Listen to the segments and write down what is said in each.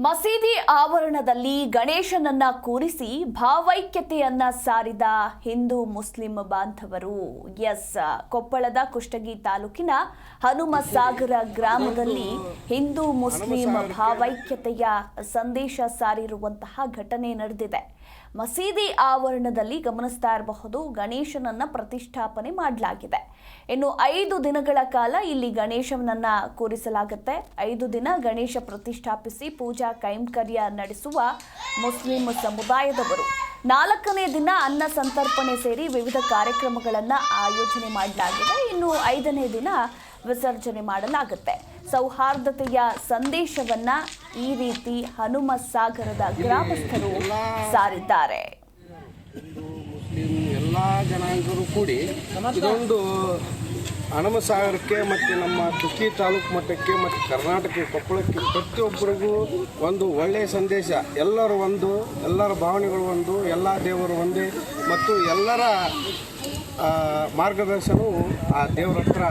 ಮಸೀದಿ ಆವರಣದಲ್ಲಿ ಗಣೇಶನನ್ನ ಕೂರಿಸಿ ಭಾವೈಕ್ಯತೆಯನ್ನ ಸಾರಿದ ಹಿಂದೂ ಮುಸ್ಲಿಂ ಬಾಂಧವರು. ಎಸ್, ಕೊಪ್ಪಳದ ಕುಷ್ಟಗಿ ತಾಲೂಕಿನ ಹನುಮಸಾಗರ ಗ್ರಾಮದಲ್ಲಿ ಹಿಂದೂ ಮುಸ್ಲಿಂ ಭಾವೈಕ್ಯತೆಯ ಸಂದೇಶ ಸಾರಿರುವಂತಹ ಘಟನೆ ನಡೆದಿದೆ. ಮಸೀದಿ ಆವರಣದಲ್ಲಿ ಗಮನಿಸ್ತಾ ಇರಬಹುದು, ಗಣೇಶನನ್ನ ಪ್ರತಿಷ್ಠಾಪನೆ ಮಾಡಲಾಗಿದೆ. ಇನ್ನು ಐದು ದಿನಗಳ ಕಾಲ ಇಲ್ಲಿ ಗಣೇಶನನ್ನ ಕೂರಿಸಲಾಗುತ್ತೆ. ಐದು ದಿನ ಗಣೇಶ ಪ್ರತಿಷ್ಠಾಪಿಸಿ ಪೂಜಾ ಕೈಂಕರ್ಯ ನಡೆಸುವ ಮುಸ್ಲಿಂ ಸಮುದಾಯದವರು. ನಾಲ್ಕನೇ ದಿನ ಅನ್ನ ಸಂತರ್ಪಣೆ ಸೇರಿ ವಿವಿಧ ಕಾರ್ಯಕ್ರಮಗಳನ್ನು ಆಯೋಜನೆ ಮಾಡಲಾಗಿದೆ. ಇನ್ನು ಐದನೇ ದಿನ ವಿಸರ್ಜನೆ ಮಾಡಲಾಗುತ್ತೆ. ಸೌಹಾರ್ದತೆಯ ಸಂದೇಶವನ್ನ ಈ ರೀತಿ ಹನುಮ ಸಾಗರದ ಗ್ರಾಮಸ್ಥರು ಸಾರಿದ್ದಾರೆ. ಮುಸ್ಲಿಂ ಎಲ್ಲ ಜನಾಂಗರು ಕೂಡಿ ಇದೊಂದು ಹನುಮಸಾಗರಕ್ಕೆ ಮತ್ತು ನಮ್ಮ ತುಕಿ ತಾಲೂಕು ಮಟ್ಟಕ್ಕೆ ಮತ್ತು ಕರ್ನಾಟಕ ಕೊಪ್ಪಳಕ್ಕೆ ಪ್ರತಿಯೊಬ್ಬರಿಗೂ ಒಂದು ಒಳ್ಳೆಯ ಸಂದೇಶ. ಎಲ್ಲರ ಒಂದು, ಎಲ್ಲರ ಭಾವನೆಗಳು ಒಂದು, ಎಲ್ಲ ದೇವರು ಒಂದೇ ಮತ್ತು ಎಲ್ಲರ ಮಾರ್ಗದರ್ಶನವು ಆ ದೇವರ ಹತ್ರ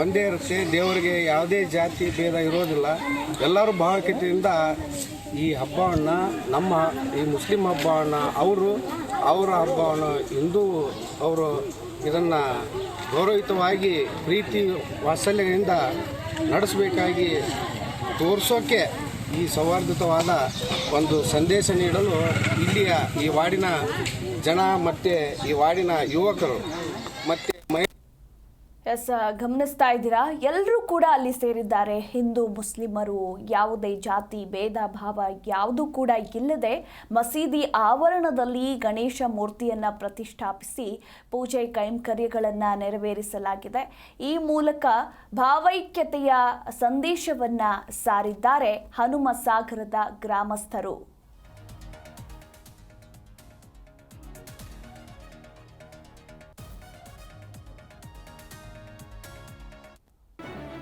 ಒಂದೇ ಇರುತ್ತೆ. ದೇವರಿಗೆ ಯಾವುದೇ ಜಾತಿ ಭೇದ ಇರೋದಿಲ್ಲ. ಎಲ್ಲರೂ ಭಾವಕತೆಯಿಂದ ಈ ಹಬ್ಬವನ್ನು ನಮ್ಮ ಈ ಮುಸ್ಲಿಂ ಹಬ್ಬವನ್ನು ಅವರು, ಅವರ ಹಬ್ಬವನ್ನು ಹಿಂದೂ ಅವರು ಇದನ್ನು ಗೌರವಿತವಾಗಿ ಪ್ರೀತಿ ವಾತ್ಸಲ್ಯದಿಂದ ನಡೆಸಬೇಕಾಗಿ ತೋರಿಸೋಕೆ ಈ ಸೌಹಾರ್ದತವಾದ ಒಂದು ಸಂದೇಶ ನೀಡಲು ಇಲ್ಲಿಯ ಈ ವಾರ್ಡಿನ ಜನ ಮತ್ತು ಈ ವಾರ್ಡಿನ ಯುವಕರು ಮತ್ತು ಎಸ್ ಗಮನಿಸ್ತಾ ಇದ್ದೀರಾ? ಎಲ್ಲರೂ ಕೂಡ ಅಲ್ಲಿ ಸೇರಿದ್ದಾರೆ. ಹಿಂದೂ, ಮುಸ್ಲಿಮರು, ಯಾವುದೇ ಜಾತಿ, ಭೇದ, ಭಾವ ಯಾವುದೂ ಕೂಡ ಇಲ್ಲದೆ ಮಸೀದಿ ಆವರಣದಲ್ಲಿ ಗಣೇಶ ಮೂರ್ತಿಯನ್ನು ಪ್ರತಿಷ್ಠಾಪಿಸಿ ಪೂಜೆ ಕೈಂಕರ್ಯಗಳನ್ನು ನೆರವೇರಿಸಲಾಗಿದೆ. ಈ ಮೂಲಕ ಭಾವೈಕ್ಯತೆಯ ಸಂದೇಶವನ್ನು ಸಾರಿದ್ದಾರೆ ಹನುಮ ಸಾಗರದ ಗ್ರಾಮಸ್ಥರು.